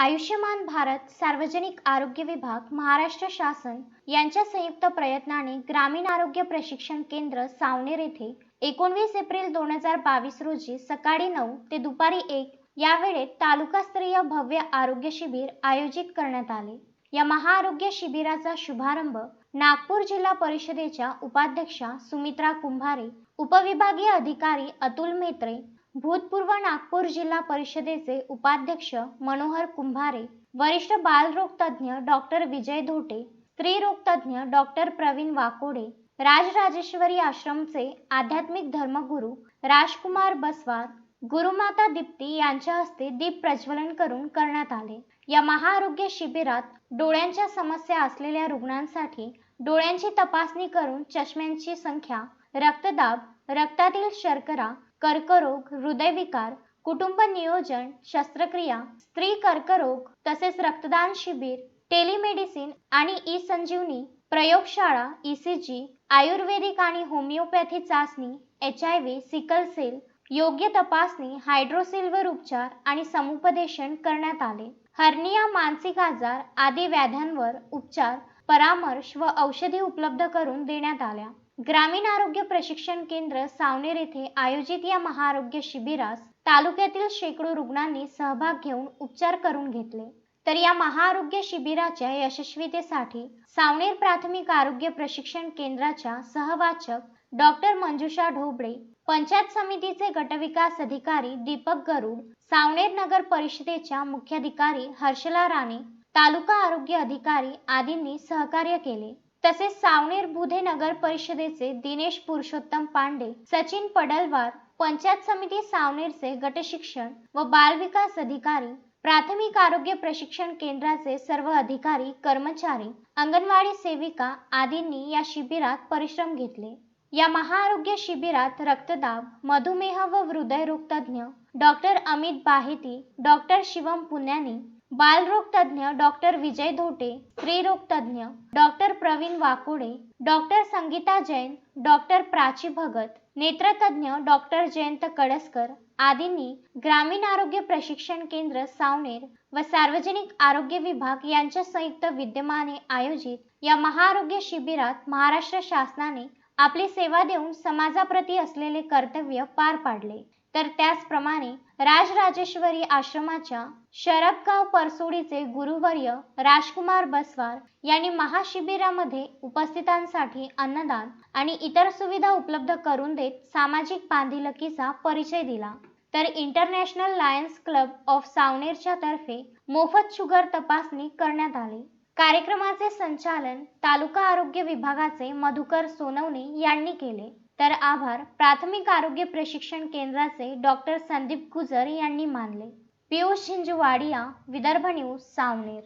आयुष्यमान भारत सार्वजनिक आरोग्य विभाग महाराष्ट्र शासन यांच्या संयुक्त प्रयत्नाने ग्रामीण आरोग्य प्रशिक्षण केंद्र सावनेर येथे एकोणवीस एप्रिल दोन हजार बावीस रोजी सकाळी नऊ ते दुपारी एक या वेळेत तालुकास्तरीय भव्य आरोग्य शिबिर आयोजित करण्यात आले. या महाआरोग्य शिबिराचा शुभारंभ नागपूर जिल्हा परिषदेच्या उपाध्यक्षा सुमित्रा कुंभारे उपविभागीय अधिकारी अतुल मेत्रे भूतपूर्व नागपूर जिल्हा परिषदेचे उपाध्यक्ष मनोहर कुंभारे वरिष्ठ बालरोगतज्ञ डॉक्टर विजय धोटे स्त्रीरोगतज्ञ डॉक्टर प्रवीण वाकोडे राजराजेश्वरी आश्रमचे आध्यात्मिक धर्मगुरू राजकुमार बसवार गुरुमाता दीप्ती यांच्या हस्ते दीप प्रज्वलन करून करण्यात आले. या महाआरोग्य शिबिरात डोळ्यांच्या समस्या असलेल्या रुग्णांसाठी डोळ्यांची तपासणी करून चष्म्यांची संख्या रक्तदाब रक्तातील शर्करा कर्करोग हृदयविकार कुटुंब नियोजन शस्त्रक्रिया स्त्री कर्करोग तसेच रक्तदान शिबिर टेलिमेडिसिन आणि ई संजीवनी प्रयोगशाळा ई सी जी आयुर्वेदिक आणि होमिओपॅथी चाचणी H I V sickle cell योग्य तपासणी हायड्रोसिलवर उपचार आणि समुपदेशन करण्यात आले. हर्निया मानसिक आजार आदी व्याध्यांवर उपचार परामर्श व औषधी उपलब्ध करून देण्यात आल्या. ग्रामीण आरोग्य प्रशिक्षण केंद्र सावनेर येथे आयोजित या महाआरोग्य शिबिरास तालुक्यातील शेकडो रुग्णांनी सहभाग घेऊन उपचार करून घेतले. तर या महाआरोग्य शिबिराच्या यशस्वीतेसाठी सावनेर प्राथमिक आरोग्य प्रशिक्षण केंद्राच्या सहवाचक डॉक्टर मंजुषा ढोबळे पंचायत समितीचे गटविकास अधिकारी दीपक गरुड सावनेर नगर परिषदेच्या मुख्याधिकारी हर्षला राणे तालुका आरोग्य अधिकारी आदींनी सहकार्य केले. तसेच सावनेर बुधे नगर परिषदेचे दिनेश पुरुषोत्तम पांडे सचिन पडलवार पंचायत समिती सावनेरचे गटशिक्षण व बालविकास अधिकारी प्राथमिक आरोग्य प्रशिक्षण केंद्राचे सर्व अधिकारी कर्मचारी अंगणवाडी सेविका आदींनी या शिबिरात परिश्रम घेतले. या महाआरोग्य शिबिरात रक्तदाब मधुमेह व हृदयरोग तज्ज्ञ डॉक्टर अमित बाहेती डॉक्टर शिवम पुण्यानी बालरोग तज्ज्ञ डॉक्टर विजय धोटे स्त्रीरोग तज्ज्ञ doctor Pravin Wakode doctor Sangeeta Jain doctor Prachi Bhagat नेत्रतज्ञ doctor Jayant Kadaskar आदींनी ग्रामीण आरोग्य प्रशिक्षण केंद्र सावनेर व सार्वजनिक आरोग्य विभाग यांच्या संयुक्त विद्यमाने आयोजित या महाआरोग्य शिबिरात महाराष्ट्र शासनाने आपली सेवा देऊन समाजाप्रती असलेले कर्तव्य पार पाडले. तर त्याचप्रमाणे राजराजेश्वरी आश्रमाच्या शरबगाव परसोडीचे गुरुवर्य राजकुमार बसवार यांनी महाशिबिरामध्ये उपस्थितांसाठी अन्नदान आणि इतर सुविधा उपलब्ध करून देत सामाजिक बांधिलकीचा परिचय दिला. तर इंटरनॅशनल लायन्स क्लब ऑफ सावनेरच्या तर्फे मोफत शुगर तपासणी करण्यात आली. कार्यक्रमाचे संचालन तालुका आरोग्य विभागाचे मधुकर सोनवणे यांनी केले. तर आभार. प्राथमिक आरोग्य प्रशिक्षण केंद्राचे डॉक्टर संदीप गुजर यांनी मानले. पियुष झिंजवाडिया विदर्भ न्यूज सावनेर.